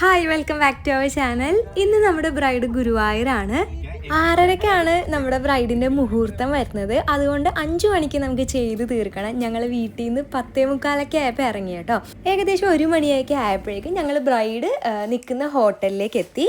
Hi welcome back to our channel ഇന്ന് നമ്മുടെ bride ഗുരുവായൂരാണ്. ആറരക്കാണ് നമ്മുടെ ബ്രൈഡിന്റെ മുഹൂർത്തം വരുന്നത്. അതുകൊണ്ട് അഞ്ചു മണിക്ക് നമുക്ക് ചെയ്ത് തീർക്കണം. ഞങ്ങൾ വീട്ടിൽ നിന്ന് പത്തേ മുക്കാലൊക്കെ ആയപ്പോൾ ഇറങ്ങി കേട്ടോ. ഏകദേശം ഒരു മണിയൊക്കെ ആയപ്പോഴേക്കും ഞങ്ങൾ ബ്രൈഡ് നിൽക്കുന്ന ഹോട്ടലിലേക്ക് എത്തി.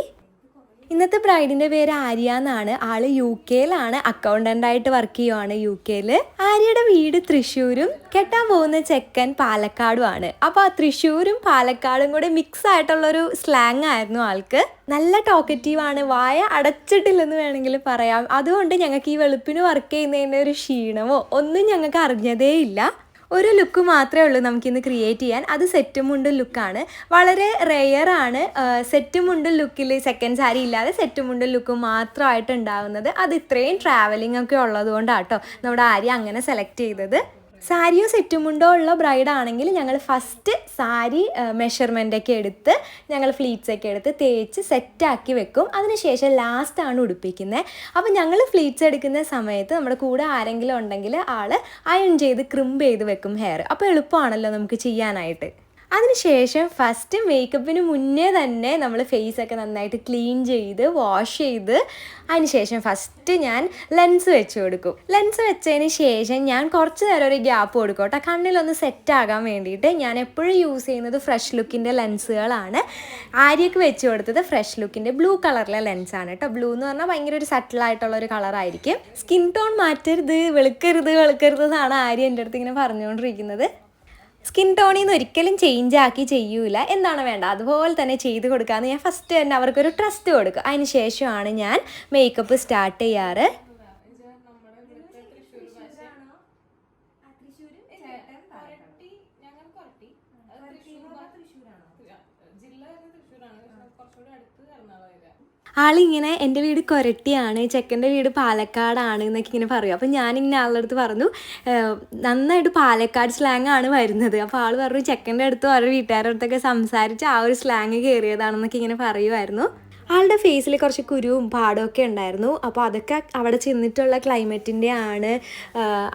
ഇന്നത്തെ ബ്രൈഡിന്റെ പേര് ആര്യ എന്നാണ്. ആൾ യു കെയിലാണ്. അക്കൗണ്ടന്റ് ആയിട്ട് വർക്ക് ചെയ്യുവാണ് യു കെയിൽ ആര്യയുടെ വീട് തൃശ്ശൂരും കെട്ടാൻ പോകുന്ന ചെക്കൻ പാലക്കാടുമാണ്. അപ്പോൾ ആ തൃശ്ശൂരും പാലക്കാടും കൂടെ മിക്സ് ആയിട്ടുള്ള ഒരു സ്ലാങ് ആയിരുന്നു ആൾക്ക്. നല്ല ടോക്കറ്റീവ് ആണ്. വായ അടച്ചിട്ടില്ലെന്ന് വേണമെങ്കിൽ പറയാം. അതുകൊണ്ട് ഞങ്ങൾക്ക് ഈ വെളുപ്പിന് വർക്ക് ചെയ്യുന്നതിന്റെ ഒരു ക്ഷീണമോ ഒന്നും ഞങ്ങൾക്ക് അറിഞ്ഞതേ ഇല്ല ഒരു ലുക്ക് മാത്രമേ ഉള്ളൂ നമുക്കിന്ന് ക്രിയേറ്റ് ചെയ്യാൻ. അത് സെറ്റ് മുണ്ട് ലുക്കാണ്. വളരെ റെയർ ആണ്. സെറ്റ് മുണ്ട് ലുക്കിൽ സെക്കൻഡ് സാരി ഇല്ലാതെ സെറ്റ് മുണ്ട് ലുക്ക് മാത്രമായിട്ട് ഉണ്ടാകുന്നത് അത് ഇത്രയും ട്രാവലിംഗ് ഒക്കെ ഉള്ളത് കേട്ടോ നമ്മുടെ ആര്യ അങ്ങനെ സെലക്ട് ചെയ്തത്. സാരിയോ സെറ്റും മുണ്ടോ ഉള്ള ബ്രൈഡ് ആണെങ്കിൽ ഞങ്ങൾ ഫസ്റ്റ് സാരി മെഷർമെന്റ് ഒക്കെ എടുത്ത് ഞങ്ങൾ ഫ്ലീറ്റ്സ് ഒക്കെ എടുത്ത് തേച്ച് സെറ്റാക്കി വെക്കും. അതിനുശേഷം ആണ് ഉടുപ്പിക്കുന്നത്. അപ്പോൾ ഞങ്ങൾ ഫ്ലീറ്റ്സ് എടുക്കുന്ന സമയത്ത് നമ്മുടെ കൂടെ ആരെങ്കിലും ഉണ്ടെങ്കിൽ ആൾ അയൺ ചെയ്ത് ക്രിമ്പ് ചെയ്ത് വെക്കും ഹെയർ അപ്പോൾ എളുപ്പമാണല്ലോ നമുക്ക് ചെയ്യാനായിട്ട്. അതിനുശേഷം ഫസ്റ്റ് മേക്കപ്പിന് മുന്നേ തന്നെ നമ്മൾ ഫേസൊക്കെ നന്നായിട്ട് ക്ലീൻ ചെയ്ത് വാഷ് ചെയ്ത് അതിനുശേഷം ഫസ്റ്റ് ഞാൻ ലെൻസ് വെച്ച് കൊടുക്കും. ലെൻസ് വെച്ചതിന് ശേഷം ഞാൻ കുറച്ച് നേരം ഒരു ഗ്യാപ്പ് കൊടുക്കും കേട്ടോ കണ്ണിലൊന്ന് സെറ്റാകാൻ വേണ്ടിയിട്ട് ഞാൻ എപ്പോഴും യൂസ് ചെയ്യുന്നത് ഫ്രഷ് ലുക്കിന്റെ ലെൻസുകളാണ് ആര്യക്ക് വെച്ച് കൊടുത്തത് ഫ്രഷ് ലുക്കിന്റെ ബ്ലൂ കളറിലെ ലെൻസാണ് കേട്ടോ. ബ്ലൂ എന്ന് പറഞ്ഞാൽ ഭയങ്കര ഒരു സട്ടിലായിട്ടുള്ള ഒരു കളറായിരിക്കും സ്കിൻ ടോൺ മാറ്റരുത് വെളുക്കരുത് വെളുക്കരുത് എന്നാണ് ആര്യ എന്റെ അടുത്ത് ഇങ്ങനെ പറഞ്ഞുകൊണ്ടിരിക്കുന്നത്. സ്കിൻ ടോണിൽ നിന്ന് ഒരിക്കലും ചേഞ്ച് ആക്കി ചെയ്യൂല. എന്താണ് വേണ്ട അതുപോലെ തന്നെ ചെയ്ത് കൊടുക്കാമെന്ന് ഞാൻ ഫസ്റ്റ് തന്നെ അവർക്കൊരു ട്രസ്റ്റ് കൊടുക്കും. അതിന് ശേഷമാണ് ഞാൻ മേക്കപ്പ് സ്റ്റാർട്ട് ചെയ്യാറ്. ആളിങ്ങനെ എന്റെ വീട് കൊരട്ടിയാണ് ചെക്കന്റെ വീട് പാലക്കാടാണ് എന്നൊക്കെ ഇങ്ങനെ പറയും. അപ്പോൾ ഞാനിങ്ങനെ ആളുടെ അടുത്ത് പറഞ്ഞു നന്നായിട്ട് പാലക്കാട് സ്ലാങ് ആണ് വരുന്നത്. അപ്പോൾ ആൾ പറഞ്ഞു ചെക്കന്റെ അടുത്തും അവരുടെ വീട്ടുകാരുടെ അടുത്തൊക്കെ സംസാരിച്ച് ആ ഒരു സ്ലാങ് കയറിയതാണെന്നൊക്കെ ഇങ്ങനെ പറയുമായിരുന്നു. ആളുടെ ഫേസിൽ കുറച്ച് കുരുവും പാടമൊക്കെ ഉണ്ടായിരുന്നു. അപ്പോൾ അതൊക്കെ അവിടെ ചെന്നിട്ടുള്ള ക്ലൈമറ്റിന്റെ ആണ്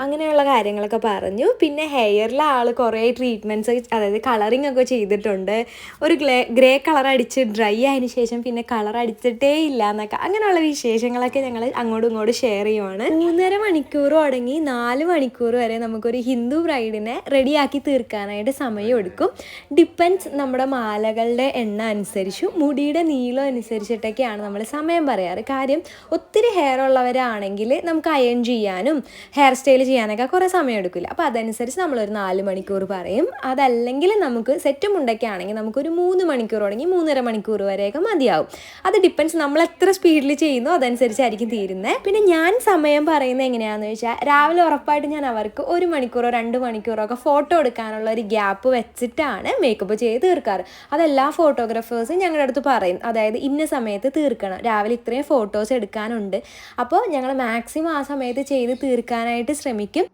അങ്ങനെയുള്ള കാര്യങ്ങളൊക്കെ പറഞ്ഞു. പിന്നെ ഹെയറിൽ ആൾ കുറേ ട്രീറ്റ്മെന്റ്സ് അതായത് കളറിങ് ഒക്കെ ചെയ്തിട്ടുണ്ട്. ഒരു ഗ്രേ ഗ്രേ കളർ അടിച്ച് ഡ്രൈ ആയതിനു ശേഷം പിന്നെ കളർ അടിച്ചിട്ടേ ഇല്ല എന്നൊക്കെ. അങ്ങനെയുള്ള വിശേഷങ്ങളൊക്കെ ഞങ്ങൾ അങ്ങോട്ടും ഇങ്ങോട്ടും ഷെയർ ചെയ്യുവാണ്. മൂന്നര മണിക്കൂർ തുടങ്ങി നാല് മണിക്കൂർ വരെ നമുക്കൊരു ഹിന്ദു ബ്രൈഡിനെ റെഡിയാക്കി തീർക്കാനായിട്ട് സമയം എടുക്കും. ഡിപ്പെൻസ് നമ്മുടെ മാലകളുടെ എണ്ണ അനുസരിച്ചും മുടിയുടെ നീളം അനുസരിച്ചിട്ടൊക്കെയാണ് നമ്മൾ സമയം പറയാറ്. കാര്യം ഒത്തിരി ഹെയർ ഉള്ളവരാണെങ്കിൽ നമുക്ക് അയൺ ചെയ്യാനും ഹെയർ സ്റ്റൈൽ ചെയ്യാനൊക്കെ കുറേ സമയം എടുക്കില്ല. അപ്പോൾ അതനുസരിച്ച് നമ്മളൊരു നാല് മണിക്കൂർ പറയും. അതല്ലെങ്കിൽ നമുക്ക് സെറ്റ് മുണ്ടൊക്കെ ആണെങ്കിൽ നമുക്കൊരു മൂന്ന് മണിക്കൂർ തുടങ്ങി മൂന്നര മണിക്കൂർ വരെയൊക്കെ മതിയാവും. അത് ഡിപ്പെൻസ് നമ്മൾ എത്ര സ്പീഡിൽ ചെയ്യുന്നു അതനുസരിച്ചായിരിക്കും തീരുന്നത് പിന്നെ ഞാൻ സമയം പറയുന്നത് എങ്ങനെയാണെന്ന് വെച്ചാൽ രാവിലെ ഉറപ്പായിട്ട് ഞാൻ അവർക്ക് ഒരു മണിക്കൂറോ രണ്ട് മണിക്കൂറോ ഒക്കെ ഫോട്ടോ എടുക്കാനുള്ള ഒരു ഗ്യാപ്പ് വെച്ചിട്ടാണ് മേക്കപ്പ് ചെയ്ത് തീർക്കാറ്. അതെല്ലാ ഫോട്ടോഗ്രാഫേഴ്സും ഞങ്ങളുടെ അടുത്ത് പറയും. അതായത് ഇന്ന സമയത്ത് തീർക്കണം. രാവിലെ ഇത്രയും ഫോട്ടോസ് എടുക്കാനുണ്ട്. അപ്പോൾ ഞങ്ങൾ മാക്സിമം ആ സമയത്ത് ചെയ്ത് തീർക്കാനായിട്ട് ശ്രമിക്കും.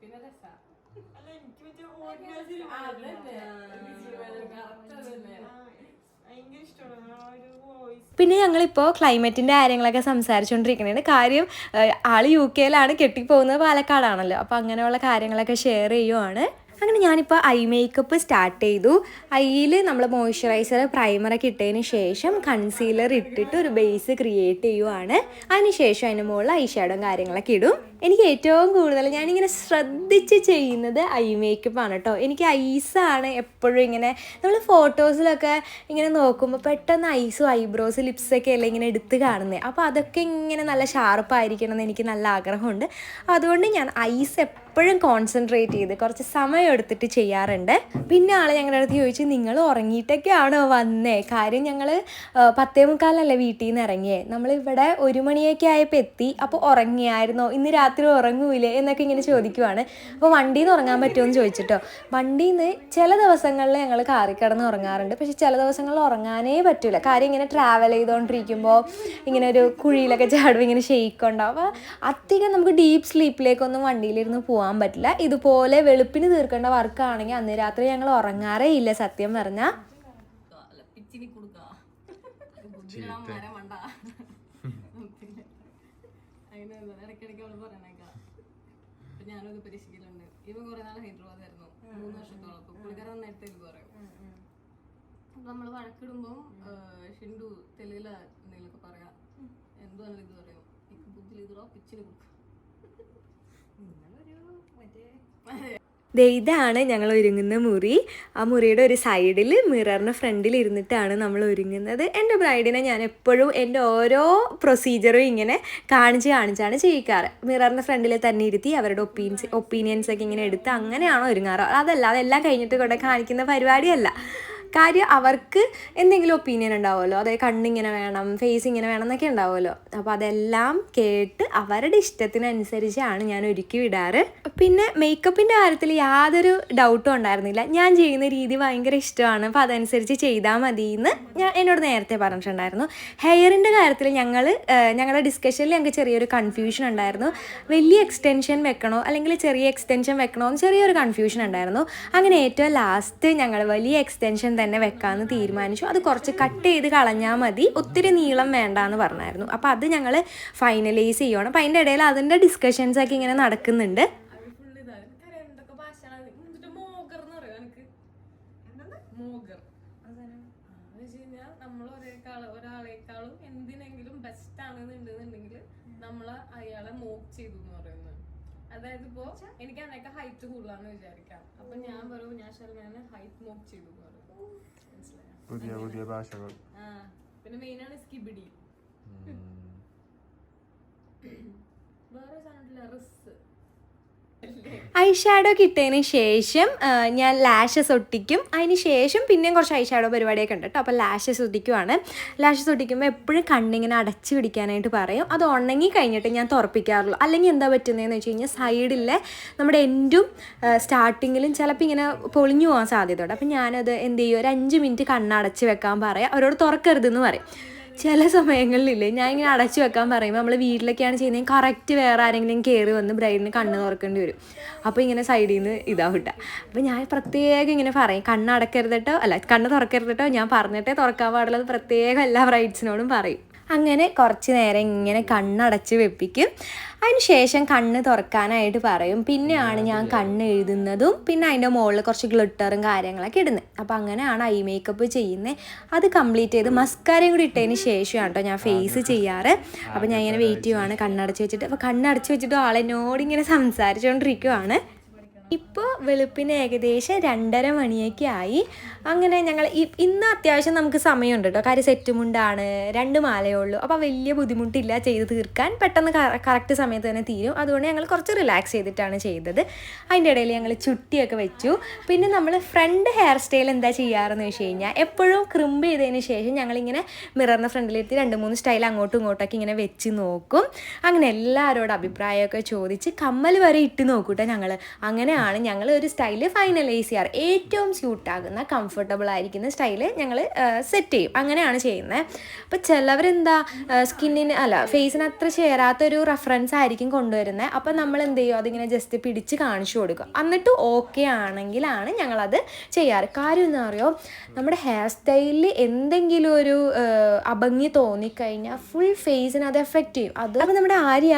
പിന്നെ ഞങ്ങളിപ്പോൾ ക്ലൈമറ്റിന്റെ കാര്യങ്ങളൊക്കെ സംസാരിച്ചുകൊണ്ടിരിക്കുന്നതാണ് കാര്യം ആൾ യു കെയിലാണ് കെട്ടിപ്പോകുന്നത് പാലക്കാടാണല്ലോ. അപ്പോൾ അങ്ങനെയുള്ള കാര്യങ്ങളൊക്കെ ഷെയർ ചെയ്യുവാണ്. അങ്ങനെ ഞാനിപ്പോൾ ഐ മേക്കപ്പ് സ്റ്റാർട്ട് ചെയ്തു. ഐയിൽ നമ്മൾ മോയ്സ്ചറൈസർ പ്രൈമറൊക്കെ ഇട്ടതിന് ശേഷം കൺസീലർ ഇട്ടിട്ട് ഒരു ബേസ് ക്രിയേറ്റ് ചെയ്യുവാണ്. അതിന് ശേഷം അതിന് മുകളിൽ ഐ ഷാഡോ കാര്യങ്ങളൊക്കെ ഇടും. എനിക്ക് ഏറ്റവും കൂടുതൽ ഞാനിങ്ങനെ ശ്രദ്ധിച്ച് ചെയ്യുന്നത് ഐ മേക്കപ്പ് ആണ് കേട്ടോ എനിക്ക് ഐസാണ് എപ്പോഴും ഇങ്ങനെ നമ്മൾ ഫോട്ടോസിലൊക്കെ ഇങ്ങനെ നോക്കുമ്പോൾ പെട്ടെന്ന് ഐസും ഐബ്രോസ് ലിപ്സൊക്കെ അല്ലേ ഇങ്ങനെ എടുത്ത് കാണുന്നത് അപ്പോൾ അതൊക്കെ ഇങ്ങനെ നല്ല ഷാർപ്പായിരിക്കണം എന്ന് എനിക്ക് നല്ല ആഗ്രഹമുണ്ട്. അതുകൊണ്ട് ഞാൻ ഐസ് എപ്പോഴും കോൺസെൻട്രേറ്റ് ചെയ്ത് കുറച്ച് സമയം എടുത്തിട്ട് ചെയ്യാറുണ്ട്. പിന്നെ ആൾ ഞങ്ങളുടെ അടുത്ത് ചോദിച്ചു നിങ്ങൾ ഉറങ്ങിയിട്ടൊക്കെയാണോ വന്നേ? കാര്യം ഞങ്ങൾ പത്തേ മുക്കാലല്ലേ വീട്ടിൽ നിന്ന് ഇറങ്ങിയേ. നമ്മളിവിടെ ഒരു മണിയൊക്കെ ആയപ്പോൾ എത്തി. അപ്പോൾ ഉറങ്ങിയായിരുന്നോ? ഇന്ന് രാത്രി ഉറങ്ങൂലേ? എന്നൊക്കെ ഇങ്ങനെ ചോദിക്കുവാണ്. അപ്പോൾ വണ്ടിയിൽ നിന്ന് ഉറങ്ങാൻ പറ്റുമോ എന്ന് ചോദിച്ചിട്ടോ. വണ്ടിയിൽ നിന്ന് ചില ദിവസങ്ങളിൽ ഞങ്ങൾ കാറി കിടന്ന് ഉറങ്ങാറുണ്ട്. പക്ഷേ ചില ദിവസങ്ങളിൽ ഉറങ്ങാനേ പറ്റില്ല കാര്യം ഇങ്ങനെ ട്രാവൽ ചെയ്തുകൊണ്ടിരിക്കുമ്പോൾ ഇങ്ങനെ ഒരു കുഴിയിലൊക്കെ ചാടും ഇങ്ങനെ ഷെയ്ക്ക് ഉണ്ടാവും അപ്പോൾ അധികം നമുക്ക് ഡീപ്പ് സ്ലീപ്പിലേക്കൊന്നും വണ്ടിയിലിരുന്ന് പോകാൻ പറ്റില്ല. ഇതുപോലെ വെളുപ്പിന് തീർക്കേണ്ട വർക്കാണെങ്കിൽ അന്ന് രാത്രി ഞങ്ങൾ ഉറങ്ങാറേ ഇല്ല സത്യം പറഞ്ഞാൽ പിച്ചിനി കൊടുക്ക ബുദ്ധിയുള്ള മരം വേണ്ട പറയുന്നത് ഇടയ്ക്കിടയ്ക്ക് അവൾ പറയണേക്കാം അപ്പൊ ഞാനും ഇത് പരീക്ഷിക്കലുണ്ട് ഇവൻ കുറെ നാൾ ഹൈദരാബാദ് ആയിരുന്നു മൂന്ന് വർഷത്തോളം അപ്പൊ പുള്ളിക്കാരൻ നന്നായിട്ട് തെലുങ്ക് പറയും അപ്പൊ നമ്മൾ വഴക്കിടുമ്പം ഷിൻഡു തെലുങ്കില എന്തെങ്കിലുമൊക്കെ പറയാം. എന്തുവാണ് ഇത് പറയും. എനിക്ക് ഇതോ പിച്ചിന് കൊടുക്കാം ദേ ഇതാണ് ഞങ്ങൾ ഒരുങ്ങുന്ന മുറി. ആ മുറിയുടെ ഒരു സൈഡിൽ മിററിന് ഫ്രണ്ടിൽ ഇരുന്നിട്ടാണ് നമ്മൾ ഒരുങ്ങുന്നത്. എന്റെ ബ്രൈഡിനെ ഞാൻ എപ്പോഴും എന്റെ ഓരോ പ്രൊസീജിയറും ഇങ്ങനെ കാണിച്ച് കാണിച്ചാണ് ചെയ്യിക്കാറ്. മിററിന്റെ ഫ്രണ്ടിൽ തന്നെ ഇരുത്തി അവരുടെ ഒപ്പീനിയൻസ് ഒപ്പീനിയൻസ് ഒക്കെ ഇങ്ങനെ എടുത്ത് അങ്ങനെയാണോ ഒരുങ്ങാറ്. അതല്ല അതെല്ലാം കഴിഞ്ഞിട്ട് കൂടെ കാണിക്കുന്ന പരിപാടിയല്ല. കാര്യം അവർക്ക് എന്തെങ്കിലും ഒപ്പീനിയൻ ഉണ്ടാവുമല്ലോ. അതായത് കണ്ണിങ്ങനെ വേണം ഫേസ് ഇങ്ങനെ വേണം എന്നൊക്കെ ഉണ്ടാവുമല്ലോ. അപ്പോൾ അതെല്ലാം കേട്ട് അവരുടെ ഇഷ്ടത്തിനനുസരിച്ചാണ് ഞാൻ ഒരുക്കി വിടാറ്. പിന്നെ മേക്കപ്പിന്റെ കാര്യത്തിൽ യാതൊരു ഡൗട്ടും ഉണ്ടായിരുന്നില്ല. ഞാൻ ചെയ്യുന്ന രീതി ഭയങ്കര ഇഷ്ടമാണ്. അപ്പോൾ അതനുസരിച്ച് ചെയ്താൽ മതി എന്ന് ഞാൻ എന്നോട് നേരത്തെ പറഞ്ഞിട്ടുണ്ടായിരുന്നു. ഹെയറിന്റെ കാര്യത്തിൽ ഞങ്ങൾ ഞങ്ങളുടെ ഡിസ്കഷനിൽ ഞങ്ങൾക്ക് ചെറിയൊരു കൺഫ്യൂഷൻ ഉണ്ടായിരുന്നു. വലിയ എക്സ്റ്റൻഷൻ വെക്കണോ അല്ലെങ്കിൽ ചെറിയ എക്സ്റ്റൻഷൻ വെക്കണോ എന്ന് ചെറിയൊരു കൺഫ്യൂഷൻ ഉണ്ടായിരുന്നു. അങ്ങനെ ഏറ്റവും ലാസ്റ്റ് ഞങ്ങൾ വലിയ എക്സ്റ്റൻഷൻ തന്നെ വെക്കാമെന്ന് തീരുമാനിച്ചു. അത് കുറച്ച് കട്ട് ചെയ്ത് കളഞ്ഞാൽ മതി. ഒത്തിരി നീളം വേണ്ട എന്ന് പറഞ്ഞായിരുന്നു. അപ്പോൾ അത് ഞങ്ങൾ ഫൈനലൈസ് ചെയ്യണം. അപ്പോൾ അതിന്റെ ഇടയിൽ അതിന്റെ ഡിസ്കഷൻസൊക്കെ ഇങ്ങനെ നടക്കുന്നുണ്ട് അവർ ഫുള്ള് ഇതാ എനിക്കറിയാം എന്തൊക്കെ ഭാഷയാണ് എന്നിട്ട് മോഗർ എന്ന് പറയും എനിക്ക് മോഗർ എന്ന് വെച്ച് കഴിഞ്ഞാൽ നമ്മൾ ഒരേക്കാൾ ഒരാളെക്കാളും എന്തിനെങ്കിലും ബെസ്റ്റ് ആണെന്നുണ്ടെന്നുണ്ടെങ്കിൽ നമ്മൾ അയാളെ മോക്ക് ചെയ്തു എന്ന് പറയുന്നത് അതായത് ഇപ്പോ എനിക്ക് അന്നേക്ക് ഹൈറ്റ് കൂടുതലാന്ന് വിചാരിക്കാം. അപ്പൊ ഞാൻ പറയും ഞാൻ ഷർമാനെ ഹൈറ്റ് മോക്ക് ചെയ്തു എന്ന് പറയും. മനസ്സിലായോ? പുതിയ പുതിയ ഭാഷകൾ. ആ പിന്നെ മെയിൻ ആണ് സ്കിബിഡി വേറെ സാധനം റിസ് ഐ ഷാഡോ കിട്ടിയതിന് ശേഷം ഞാൻ ലാഷസ് ഒട്ടിക്കും. അതിന് ശേഷം പിന്നെയും കുറച്ച് ഐ ഷാഡോ പരിപാടിയൊക്കെ ഉണ്ട് കേട്ടോ. അപ്പോൾ ലാഷസ് ഒട്ടിക്കുവാണ്. ലാഷസ് ഒട്ടിക്കുമ്പോൾ എപ്പോഴും കണ്ണിങ്ങനെ അടച്ചു പിടിക്കാനായിട്ട് പറയും. അത് ഉണങ്ങി കഴിഞ്ഞിട്ട് ഞാൻ തുറപ്പിക്കാറുള്ളൂ. അല്ലെങ്കിൽ എന്താ പറ്റുന്നതെന്ന് വെച്ച് കഴിഞ്ഞാൽ സൈഡിലെ നമ്മുടെ എൻഡും സ്റ്റാർട്ടിങ്ങിലും ചിലപ്പോൾ ഇങ്ങനെ പൊളിഞ്ഞു പോകാൻ സാധ്യതയുണ്ട്. അപ്പോൾ ഞാനത് എന്ത് ചെയ്യും? ഒരു അഞ്ച് മിനിറ്റ് കണ്ണടച്ച് വെക്കാൻ പറയാം. അവരോട് തുറക്കരുതെന്ന് പറയും. ചില സമയങ്ങളിലില്ലേ ഞാൻ ഇങ്ങനെ അടച്ചു വെക്കാൻ പറയുമ്പോൾ നമ്മൾ വീട്ടിലൊക്കെയാണ് ചെയ്യുന്നത് കറക്റ്റ് വേറെ ആരെങ്കിലും കയറി വന്ന് ബ്രൈഡിന് കണ്ണ് തുറക്കേണ്ടി വരും. അപ്പോൾ ഇങ്ങനെ സൈഡിൽ നിന്ന് ഇതാവിട്ട അപ്പോൾ ഞാൻ പ്രത്യേകം ഇങ്ങനെ പറയും കണ്ണ് അടക്കരുതട്ടോ അല്ല കണ്ണ് തുറക്കരുതട്ടോ ഞാൻ പറഞ്ഞിട്ടേ തുറക്കാൻ പാടുള്ളത് പ്രത്യേകം എല്ലാ ബ്രൈഡ്സിനോടും പറയും. അങ്ങനെ കുറച്ച് നേരം ഇങ്ങനെ കണ്ണടച്ച് വെപ്പിക്കും. അതിന് ശേഷം കണ്ണ് തുറക്കാനായിട്ട് പറയും. പിന്നെയാണ് ഞാൻ കണ്ണ് എഴുതുന്നതും പിന്നെ അതിന്റെ മുകളിൽ കുറച്ച് ഗ്ലിറ്ററും കാര്യങ്ങളൊക്കെ ഇടുന്നത് അപ്പോൾ അങ്ങനെയാണ് ഐ മേക്കപ്പ് ചെയ്യുന്നത് അത് കംപ്ലീറ്റ് ചെയ്ത് മസ്കാരയും കൂടി ഇട്ടതിന് ശേഷമാണ് കേട്ടോ ഞാൻ ഫേസ് ചെയ്യാറ്. അപ്പോൾ ഞാൻ ഇങ്ങനെ വെയിറ്റ് ചെയ്യുവാണ് കണ്ണടച്ച് വെച്ചിട്ട്. അപ്പോൾ കണ്ണടച്ച് വെച്ചിട്ട് ആളെന്നോട് ഇങ്ങനെ സംസാരിച്ചുകൊണ്ടിരിക്കുവാണ് ഇപ്പോൾ വെളുപ്പിന് ഏകദേശം രണ്ടര മണിയൊക്കെ ആയി. അങ്ങനെ ഞങ്ങൾ ഇന്ന് അത്യാവശ്യം നമുക്ക് സമയമുണ്ട് കേട്ടോ കാര്യം സെറ്റ് മുണ്ടാണ് രണ്ട് മാലയേ ഉള്ളൂ. അപ്പോൾ വലിയ ബുദ്ധിമുട്ടില്ല ചെയ്ത് തീർക്കാൻ. പെട്ടെന്ന് കറക്റ്റ് സമയത്ത് തന്നെ തീരും. അതുകൊണ്ട് ഞങ്ങൾ കുറച്ച് റിലാക്സ് ചെയ്തിട്ടാണ് ചെയ്തത്. അതിന്റെ ഇടയിൽ ഞങ്ങൾ ചുട്ടിയൊക്കെ വെച്ചു. പിന്നെ നമ്മൾ ഫ്രണ്ട് ഹെയർ സ്റ്റൈൽ എന്താ ചെയ്യാറെന്ന് വെച്ച് കഴിഞ്ഞാൽ എപ്പോഴും ക്രിമ്പ് ചെയ്തതിന് ശേഷം ഞങ്ങളിങ്ങനെ മിററിന്റെ ഫ്രണ്ടിലെത്തി രണ്ട് മൂന്ന് സ്റ്റൈൽ അങ്ങോട്ടും ഇങ്ങോട്ടൊക്കെ ഇങ്ങനെ വെച്ച് നോക്കും. അങ്ങനെ എല്ലാവരോടും അഭിപ്രായമൊക്കെ ചോദിച്ച് കമ്മൽ വരെ ഇട്ട് നോക്കൂട്ടോ ഞങ്ങൾ അങ്ങനെയാണ് ഞങ്ങൾ ഒരു സ്റ്റൈൽ ഫൈനലൈസ് ചെയ്യാറ്. ഏറ്റവും സ്യൂട്ടാകുന്ന കംഫർട്ടബിൾ ആയിരിക്കുന്ന സ്റ്റൈൽ ഞങ്ങൾ സെറ്റ് ചെയ്യും. അങ്ങനെയാണ് ചെയ്യുന്നത് അപ്പോൾ ചിലവരെന്താ സ്കിന്നിന് അല്ല ഫേസിന് അത്ര ചേരാത്തൊരു റെഫറൻസ് ആയിരിക്കും കൊണ്ടുവരുന്നത് അപ്പോൾ നമ്മൾ എന്ത് ചെയ്യും അതിങ്ങനെ ജസ്റ്റ് പിടിച്ച് കാണിച്ചു കൊടുക്കും. എന്നിട്ട് ഓക്കെ ആണെങ്കിലാണ് ഞങ്ങളത് ചെയ്യാറ്. കാര്യം എന്ന് പറയുമോ നമ്മുടെ ഹെയർ സ്റ്റൈലിൽ എന്തെങ്കിലും ഒരു അഭംഗി തോന്നിക്കഴിഞ്ഞാൽ ഫുൾ ഫേസിന് അത് എഫക്റ്റ് ചെയ്യും. അത് അപ്പോൾ നമ്മുടെ ആര്യ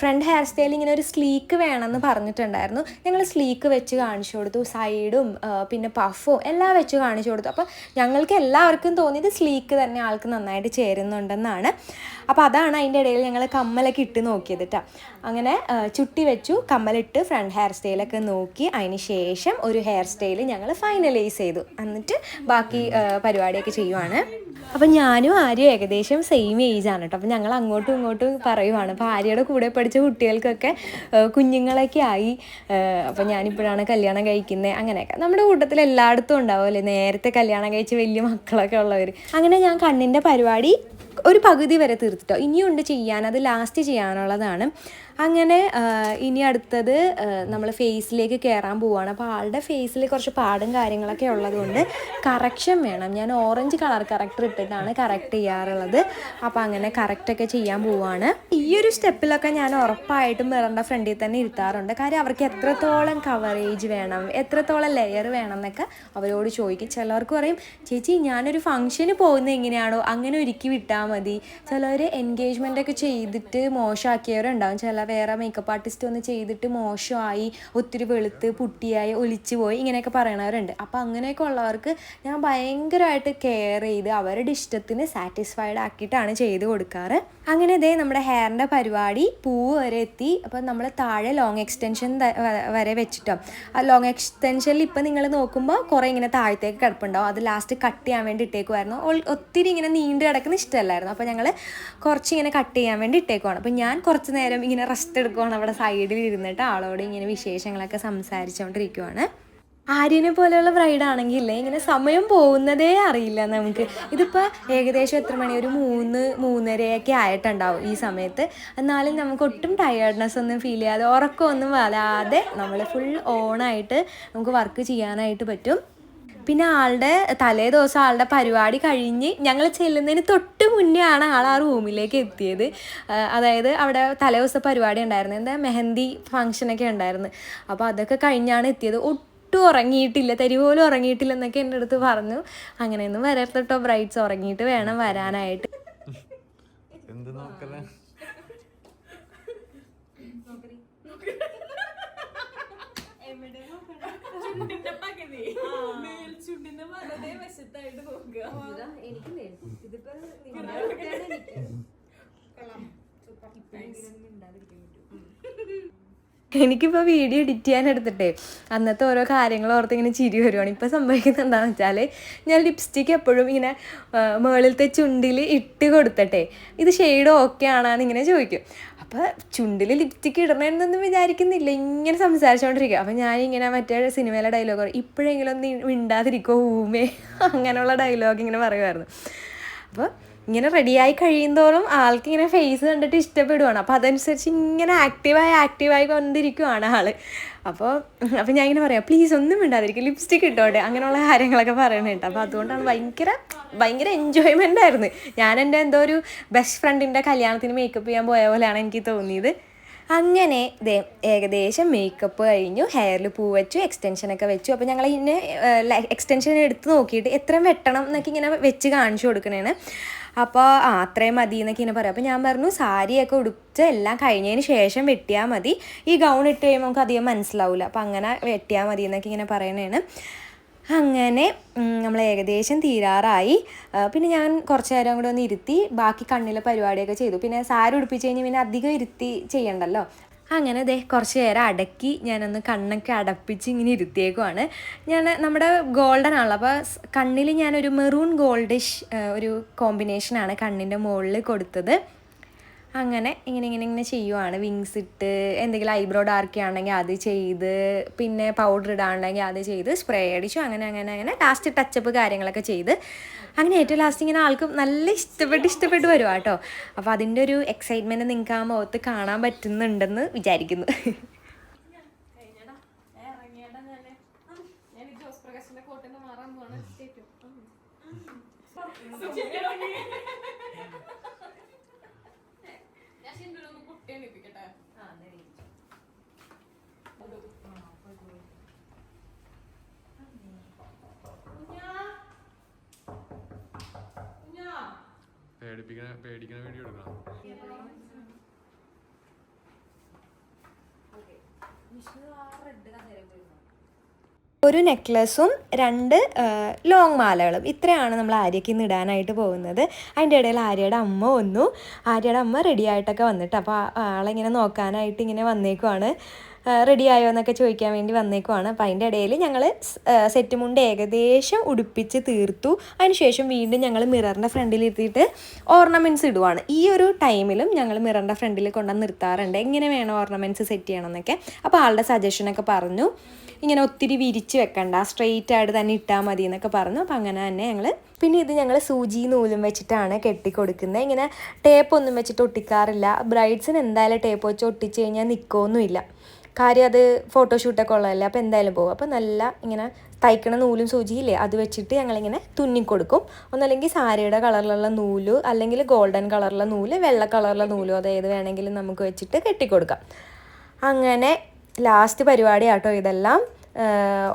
ഫ്രണ്ട് ഹെയർ സ്റ്റൈൽ ഇങ്ങനെ ഒരു സ്ലീക്ക് വേണമെന്ന് പറഞ്ഞിട്ടുണ്ടായിരുന്നു. ഞങ്ങൾ സ്ലീക്ക് വെച്ച് കാണിച്ചു കൊടുത്തു. സൈഡും പിന്നെ പഫും എല്ലാം വെച്ച് കാണിച്ചു കൊടുത്തു. അപ്പോൾ ഞങ്ങൾക്ക് എല്ലാവർക്കും തോന്നിയത് സ്ലീക്ക് തന്നെ ആൾക്ക് നന്നായിട്ട് ചേരുന്നുണ്ടെന്നാണ്. അപ്പോൾ അതാണ് അതിന്റെ ഇടയിൽ ഞങ്ങൾ കമ്മലൊക്കെ ഇട്ട് നോക്കിയത് കേട്ടോ അങ്ങനെ ചുട്ടി വെച്ചു കമ്മലിട്ട് ഫ്രണ്ട് ഹെയർ സ്റ്റൈലൊക്കെ നോക്കി. അതിന് ശേഷം ഒരു ഹെയർ സ്റ്റൈൽ ഞങ്ങൾ ഫൈനലൈസ് ചെയ്തു. എന്നിട്ട് ബാക്കി പരിപാടിയൊക്കെ ചെയ്യുവാണ്. അപ്പം ഞാനും ആര്യ ഏകദേശം സെയിം ആണ് കേട്ടോ അപ്പം ഞങ്ങൾ അങ്ങോട്ടും ഇങ്ങോട്ടും പറയുവാണ്. അപ്പോൾ ആര്യയുടെ കൂടെ പഠിച്ച കുട്ടികൾക്കൊക്കെ കുഞ്ഞുങ്ങളൊക്കെ ആയി. അപ്പം ഞാനിപ്പോഴാണ് കല്യാണം കഴിക്കുന്നത് അങ്ങനെയൊക്കെ. നമ്മുടെ കൂട്ടത്തിൽ എല്ലായിടത്തും ഉണ്ടാവുമല്ലേ? നേരത്തെ കല്യാണം കഴിച്ച് വലിയ മക്കളൊക്കെ ഉള്ളവർ അങ്ങനെ ഞാൻ കണ്ണിന്റെ പരിപാടി ഒരു പകുതി വരെ തീർത്തിട്ടോ. ഇനിയുണ്ട് ചെയ്യാൻ. അത് ലാസ്റ്റ് ചെയ്യാനുള്ളതാണ്. അങ്ങനെ ഇനി അടുത്തത് നമ്മൾ ഫേസിലേക്ക് കയറാൻ പോവുകയാണ് അപ്പോൾ ആളുടെ ഫേസിൽ കുറച്ച് പാടും കാര്യങ്ങളൊക്കെ ഉള്ളതുകൊണ്ട് കറക്ഷൻ വേണം. ഞാൻ ഓറഞ്ച് കളർ കറക്റ്റർ ഇട്ടിട്ടാണ് കറക്റ്റ് ചെയ്യാറുള്ളത്. അപ്പോൾ അങ്ങനെ കറക്റ്റൊക്കെ ചെയ്യാൻ പോവുകയാണ് ഈ ഒരു സ്റ്റെപ്പിലൊക്കെ ഞാൻ ഉറപ്പായിട്ടും വേറെ ഫ്രണ്ടിൽ തന്നെ ഇരുത്താറുണ്ട്. കാര്യം അവർക്ക് എത്രത്തോളം കവറേജ് വേണം എത്രത്തോളം ലെയർ വേണം എന്നൊക്കെ അവരോട് ചോദിക്കും. ചിലവർക്ക് പറയും ചേച്ചി ഞാനൊരു ഫംഗ്ഷന് പോകുന്നത് എങ്ങനെയാണോ? അങ്ങനെ ഒരുക്കി വിട്ടാൽ മതി. ചിലവർ എൻഗേജ്മെന്റ് ഒക്കെ ചെയ്തിട്ട് മോശമാക്കിയവരുണ്ടാവും. ചില വേറെ മേക്കപ്പ് ആർട്ടിസ്റ്റ് ഒന്ന് ചെയ്തിട്ട് മോശമായി ഒത്തിരി വെളുത്ത് പുട്ടിയായി ഒലിച്ചു പോയി ഇങ്ങനെയൊക്കെ പറയണവരുണ്ട്. അപ്പോൾ അങ്ങനെയൊക്കെ ഉള്ളവർക്ക് ഞാൻ ഭയങ്കരമായിട്ട് കെയർ ചെയ്ത് അവരുടെ ഇഷ്ടത്തിന് സാറ്റിസ്ഫൈഡ് ആക്കിയിട്ടാണ് ചെയ്ത് കൊടുക്കാറ്. അങ്ങനെ ഇതേ നമ്മുടെ ഹെയറിന്റെ പരിപാടി പൂവ് വരെ എത്തി. അപ്പോൾ നമ്മൾ താഴെ ലോങ് എക്സ്റ്റൻഷൻ വരെ വെച്ചിട്ടോ. ആ ലോങ് എക്സ്റ്റൻഷനിൽ ഇപ്പം നിങ്ങൾ നോക്കുമ്പോൾ കുറേ ഇങ്ങനെ താഴത്തേക്ക് കിടപ്പുണ്ടാവും. അത് ലാസ്റ്റ് കട്ട് ചെയ്യാൻ വേണ്ടി ഇട്ടേക്കുമായിരുന്നു ഒത്തിരി ഇങ്ങനെ നീണ്ട് കിടക്കുന്ന ഇഷ്ടമല്ലായിരുന്നു. അപ്പോൾ ഞങ്ങൾ കുറച്ച് ഇങ്ങനെ കട്ട് ചെയ്യാൻ വേണ്ടി ഇട്ടേക്കുവാണ്. അപ്പോൾ ഞാൻ കുറച്ച് നേരം ഇങ്ങനെ റെസ്റ്റ് എടുക്കുവാണ്. അവിടെ സൈഡിൽ ഇരുന്നിട്ട് ആളോട് ഇങ്ങനെ വിശേഷങ്ങളൊക്കെ സംസാരിച്ചുകൊണ്ടിരിക്കുവാണ് ആര്യനെ പോലെയുള്ള ബ്രൈഡ് ആണെങ്കിൽ ഇല്ലേ ഇങ്ങനെ സമയം പോകുന്നതേ അറിയില്ല നമുക്ക്. ഇതിപ്പോൾ ഏകദേശം എത്ര മണി? ഒരു മൂന്ന് മൂന്നരയൊക്കെ ആയിട്ടുണ്ടാവും ഈ സമയത്ത്. എന്നാലും നമുക്ക് ഒട്ടും ടയേർഡ്നെസ് ഒന്നും ഫീൽ ചെയ്യാതെ ഉറക്കമൊന്നും വരാതെ നമ്മൾ ഫുൾ ഓണായിട്ട് നമുക്ക് വർക്ക് ചെയ്യാനായിട്ട് പറ്റും. പിന്നെ ആളുടെ തലേ ദിവസം ആളുടെ പരിപാടി കഴിഞ്ഞ് ഞങ്ങൾ ചെല്ലുന്നതിന് തൊട്ട് മുന്നേ ആണ് ആൾ ആ റൂമിലേക്ക് എത്തിയത്. അതായത് അവിടെ തലേ ദിവസം പരിപാടി ഉണ്ടായിരുന്നു. എന്താ മെഹന്തി ഫങ്ഷനൊക്കെ ഉണ്ടായിരുന്നു. അപ്പോൾ അതൊക്കെ കഴിഞ്ഞാണ് എത്തിയത്. ഒട്ടും ഉറങ്ങിയിട്ടില്ല തരി പോലും ഉറങ്ങിയിട്ടില്ല എന്നൊക്കെ എന്റെ അടുത്ത് പറഞ്ഞു. അങ്ങനെയൊന്നും വരട്ടോ ബ്രൈറ്റ്സ് ഉറങ്ങിയിട്ട് വേണം വരാനായിട്ട്. എന്ത് നോക്കല? ചുണ്ടിന്റെ വളരെ വശത്തായിട്ട് നോക്കുക എനിക്കിപ്പോൾ വീഡിയോ എഡിറ്റ് ചെയ്യാൻ എടുത്തിട്ടേ. അന്നത്തെ ഓരോ കാര്യങ്ങൾ ഓർത്ത് ഇങ്ങനെ ചിരി വരുവാണ്. ഇപ്പോൾ സംഭവിക്കുന്നത് എന്താണെന്ന് വെച്ചാൽ ഞാൻ ലിപ്സ്റ്റിക്ക് എപ്പോഴും ഇങ്ങനെ മുകളിലത്തെ ചുണ്ടിൽ ഇട്ട് കൊടുത്തട്ടെ. ഇത് ഷെയ്ഡ് ഓക്കെ ആണെന്ന് ഇങ്ങനെ ചോദിക്കും. അപ്പോൾ ചുണ്ടിൽ ലിപ്സ്റ്റിക്ക് ഇടണമെന്നൊന്നും വിചാരിക്കുന്നില്ല. ഇങ്ങനെ സംസാരിച്ചുകൊണ്ടിരിക്കുക അപ്പോൾ ഞാനിങ്ങനെ മറ്റേ സിനിമയിലെ ഡയലോഗ് പറയും ഇപ്പോഴെങ്കിലും ഒന്ന് മിണ്ടാതിരിക്കോ ഊമേ? അങ്ങനെയുള്ള ഡയലോഗ് ഇങ്ങനെ പറയുമായിരുന്നു അപ്പോൾ ഇങ്ങനെ റെഡിയായി കഴിയുന്തോറും ആൾക്ക് ഇങ്ങനെ ഫേസ് കണ്ടിട്ട് ഇഷ്ടപ്പെടുവാണ്. അപ്പോൾ അതനുസരിച്ച് ഇങ്ങനെ ആക്റ്റീവായി ആക്റ്റീവായി വന്നിരിക്കുവാണ് ആൾ. അപ്പോൾ അപ്പോൾ ഞാൻ ഇങ്ങനെ പറയാം പ്ലീസ് ഒന്നും മിണ്ടാതിരിക്കും ലിപ്സ്റ്റിക് ഇട്ടോട്ടെ അങ്ങനെയുള്ള കാര്യങ്ങളൊക്കെ പറയണുണ്ട് അപ്പോൾ അതുകൊണ്ടാണ് ഭയങ്കര ഭയങ്കര എൻജോയ്മെന്റ് ആയിരുന്നു. ഞാൻ എന്റെ എന്തോ ഒരു ബെസ്റ്റ് ഫ്രണ്ടിന്റെ കല്യാണത്തിന് മേക്കപ്പ് ചെയ്യാൻ പോയ പോലെയാണ് എനിക്ക് തോന്നിയത്. അങ്ങനെ ദേ ഏകദേശം മേക്കപ്പ് കഴിഞ്ഞു ഹെയറിൽ പൂ വെച്ചു എക്സ്റ്റൻഷനൊക്കെ വെച്ചു. അപ്പോൾ ഞങ്ങൾ ഇതിനെ എക്സ്റ്റൻഷൻ എടുത്ത് നോക്കിയിട്ട് എത്രയും വെട്ടണം എന്നൊക്കെ ഇങ്ങനെ വെച്ച് കാണിച്ചു കൊടുക്കണേണ്. അപ്പോൾ ആ അത്രയും മതി എന്നൊക്കെ ഇങ്ങനെ പറയാം. അപ്പോൾ ഞാൻ പറഞ്ഞു സാരിയൊക്കെ ഉടുത്ത് എല്ലാം കഴിഞ്ഞതിന് ശേഷം വെട്ടിയാൽ മതി. ഈ ഗൗൺ ഇട്ട് കഴിയുമ്പോൾ നമുക്ക് അധികം മനസ്സിലാവില്ല അപ്പോൾ അങ്ങനെ വെട്ടിയാൽ മതി എന്നൊക്കെ ഇങ്ങനെ പറയണേണ്. അങ്ങനെ നമ്മൾ ഏകദേശം തീരാറായി. പിന്നെ ഞാൻ കുറച്ച് നേരം കൂടെ ഒന്ന് ഇരുത്തി ബാക്കി കണ്ണിലെ പരിപാടിയൊക്കെ ചെയ്തു. പിന്നെ സാരി ഉടുപ്പിച്ച് കഴിഞ്ഞ് പിന്നെ അധികം ഇരുത്തി ചെയ്യണ്ടല്ലോ. അങ്ങനെ ദേ കുറച്ച് നേരം അടക്കി ഞാനൊന്ന് കണ്ണൊക്കെ അടപ്പിച്ച് ഇങ്ങനെ ഇരുത്തിയേക്കുവാണ്. ഞാൻ നമ്മുടെ ഗോൾഡൻ ആണല്ലോ അപ്പോൾ കണ്ണിൽ ഞാനൊരു മെറൂൺ ഗോൾഡിഷ് ഒരു കോമ്പിനേഷനാണ് കണ്ണിന്റെ മുകളിൽ കൊടുത്തത്. അങ്ങനെ ഇങ്ങനെ ഇങ്ങനെ ഇങ്ങനെ ചെയ്യുവാണ്. വിങ്സ് ഇട്ട് എന്തെങ്കിലും ഐബ്രോ ഡാർക്ക് ആണെങ്കിൽ അത് ചെയ്ത് പിന്നെ പൗഡർ ഇടാണെങ്കിൽ അത് ചെയ്ത് സ്പ്രേ അടിച്ചു അങ്ങനെ അങ്ങനെ അങ്ങനെ ലാസ്റ്റ് ടച്ചപ്പ് കാര്യങ്ങളൊക്കെ ചെയ്ത്. അങ്ങനെ ഏറ്റവും ലാസ്റ്റ് ഇങ്ങനെ ആൾക്കും നല്ല ഇഷ്ടപ്പെട്ട് ഇഷ്ടപ്പെട്ട് വരുക കേട്ടോ അപ്പോൾ അതിന്റെ ഒരു എക്സൈറ്റ്മെന്റ് നിങ്ങൾക്ക് ആ മുഖത്ത് കാണാൻ പറ്റുന്നുണ്ടെന്ന് വിചാരിക്കുന്നു. ഞാൻ ജോസ് പ്രകാശിന്റെ കോട്ടിന്ന് മാറാൻ പോവാണ് സ്റ്റേറ്റ് ഞാൻ ഷിൻഡുനൊന്ന് കുട്ടി എണിപ്പിക്കട്ടെ പേടിപ്പിക്കണ പേടിക്കണ വീഡിയോ എടുക്കണം. ഒരു നെക്ലസും രണ്ട് ലോങ് മാലകളും. ഇത്രയാണ് നമ്മൾ ആര്യയ്ക്ക് ഇന്ന് ഇടാനായിട്ട് പോകുന്നത്. അതിന്റെ ഇടയിൽ ആര്യയുടെ അമ്മ വന്നു. ആര്യയുടെ അമ്മ റെഡിയായിട്ടൊക്കെ വന്നിട്ട് അപ്പോൾ ആളെങ്ങനെ നോക്കാനായിട്ട് ഇങ്ങനെ വന്നേക്കുവാണ്. റെഡി ആയോ എന്നൊക്കെ ചോദിക്കാൻ വേണ്ടി വന്നേക്കുവാണ്. അപ്പോൾ അതിന്റെ ഇടയിൽ ഞങ്ങൾ സെറ്റ് മുണ്ട് ഏകദേശം ഉടുപ്പിച്ച് തീർത്തു. അതിനുശേഷം വീണ്ടും ഞങ്ങൾ മിററിന്റെ ഫ്രണ്ടിലിരുത്തിയിട്ട് ഓർണമെന്റ്സ് ഇടുവാണ്. ഈ ഒരു ടൈമിലും ഞങ്ങൾ മിററിന്റെ ഫ്രണ്ടിൽ കൊണ്ടുവന്ന് നിർത്താറുണ്ട്. എങ്ങനെ വേണം ഓർണമെന്റ്സ് സെറ്റ് ചെയ്യണം എന്നൊക്കെ അപ്പോൾ ആളുടെ സജഷനൊക്കെ പറഞ്ഞു. ഇങ്ങനെ ഒത്തിരി വിരിച്ച് വെക്കണ്ട സ്ട്രെയിറ്റ് ആയിട്ട് തന്നെ ഇട്ടാൽ മതി എന്നൊക്കെ പറഞ്ഞു. അപ്പം അങ്ങനെ തന്നെ ഞങ്ങൾ പിന്നെ ഇത് ഞങ്ങൾ സൂചി നൂലും വെച്ചിട്ടാണ് കെട്ടിക്കൊടുക്കുന്നത്. ഇങ്ങനെ ടേപ്പ് ഒന്നും വെച്ചിട്ട് ഒട്ടിക്കാറില്ല. ബ്രൈഡ്സിന് എന്തായാലും ടേപ്പ് വെച്ച് ഒട്ടിച്ച് കഴിഞ്ഞാൽ നിൽക്കുമൊന്നുമില്ല കാര്യം അത് ഫോട്ടോഷൂട്ടൊക്കെ ഉള്ളതല്ലേ അപ്പോൾ എന്തായാലും പോകും. അപ്പോൾ നല്ല ഇങ്ങനെ തയ്ക്കണ നൂലും സൂചിയില്ലേ അത് വെച്ചിട്ട് ഞങ്ങളിങ്ങനെ തുന്നിക്കൊടുക്കും. ഒന്നല്ലെങ്കിൽ സാരിയുടെ കളറിലുള്ള നൂൽ അല്ലെങ്കിൽ ഗോൾഡൻ കളറിലുള്ള നൂൽ വെള്ള കളറിലുള്ള നൂലും അത് ഏത് വേണമെങ്കിലും നമുക്ക് വെച്ചിട്ട് കെട്ടിക്കൊടുക്കാം. അങ്ങനെ ലാസ്റ്റ് പരിപാടി ആട്ടോ ഇതെല്ലാം.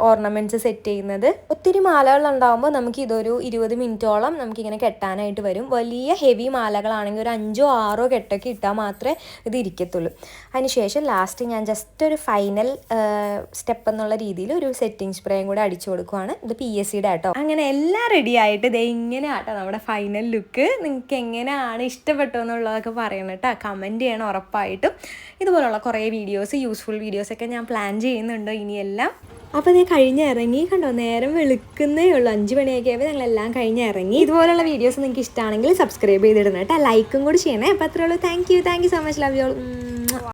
ഓർണമെന്റ്സ് സെറ്റ് ചെയ്യുന്നത്. ഒത്തിരി മാലകൾ ഉണ്ടാകുമ്പോൾ നമുക്ക് ഇതൊരു ഇരുപത് മിനിറ്റോളം നമുക്കിങ്ങനെ കെട്ടാനായിട്ട് വരും. വലിയ ഹെവി മാലകളാണെങ്കിൽ ഒരു അഞ്ചോ ആറോ കെട്ടൊക്കെ ഇട്ടാൽ മാത്രമേ ഇത് ഇരിക്കത്തുള്ളൂ. അതിനുശേഷം ലാസ്റ്റ് ഞാൻ ജസ്റ്റ് ഒരു ഫൈനൽ സ്റ്റെപ്പ് എന്നുള്ള രീതിയിൽ ഒരു സെറ്റിംഗ് സ്പ്രേയും കൂടെ അടിച്ചു കൊടുക്കുവാണ്. ഇത് പി എസ് സിയുടെ ആട്ടോ. അങ്ങനെ എല്ലാം റെഡി ആയിട്ട് ഇതേ ഇങ്ങനെ ആട്ടോ നമ്മുടെ ഫൈനൽ ലുക്ക് നിങ്ങൾക്ക് എങ്ങനെയാണ് ഇഷ്ടപ്പെട്ടു എന്നുള്ളതൊക്കെ പറയണം കേട്ടോ. കമന്റ് ചെയ്യണം ഉറപ്പായിട്ടും. ഇതുപോലുള്ള കുറേ വീഡിയോസ് യൂസ്ഫുൾ വീഡിയോസൊക്കെ ഞാൻ പ്ലാൻ ചെയ്യുന്നുണ്ട് ഇനിയെല്ലാം. അപ്പോൾ ഞാൻ കഴിഞ്ഞ് ഇറങ്ങി കണ്ടോ നേരം വെളുക്കുന്നേ ഉള്ളൂ അഞ്ച് മണിയൊക്കെ ആയപ്പോൾ ഞങ്ങളെല്ലാം കഴിഞ്ഞ് ഇറങ്ങി. ഇതുപോലുള്ള വീഡിയോസ് നിങ്ങൾക്ക് ഇഷ്ടമാണെങ്കിൽ സബ്സ്ക്രൈബ് ചെയ്തിടണം കേട്ടോ ലൈക്കും കൂടി ചെയ്യണേ. അപ്പോൾ അത്രേ ഉള്ളൂ. Thank you thank you so much love you